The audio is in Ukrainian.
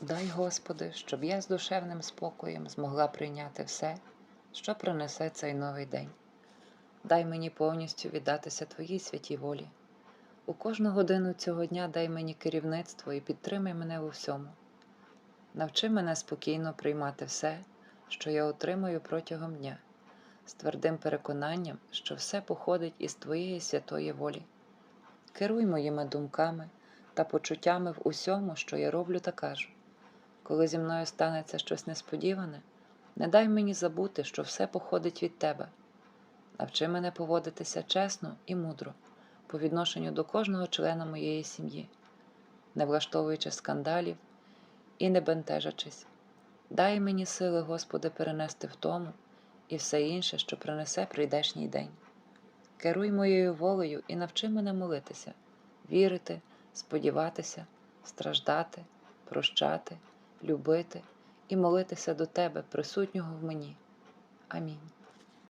Дай, Господи, щоб я з душевним спокоєм змогла прийняти все, що принесе цей новий день. Дай мені повністю віддатися Твоїй святій волі. У кожну годину цього дня дай мені керівництво і підтримай мене у всьому. Навчи мене спокійно приймати все, що я отримую протягом дня, з твердим переконанням, що все походить із Твоєї святої волі. Керуй моїми думками та почуттями в усьому, що я роблю та кажу. Коли зі мною станеться щось несподіване, не дай мені забути, що все походить від тебе. Навчи мене поводитися чесно і мудро по відношенню до кожного члена моєї сім'ї, не влаштовуючи скандалів і не бентежачись. Дай мені сили, Господи, перенести втому і все інше, що принесе прийдешній день. Керуй моєю волею і навчи мене молитися, вірити, сподіватися, страждати, прощати, любити і молитися до Тебе, присутнього в мені. Амінь.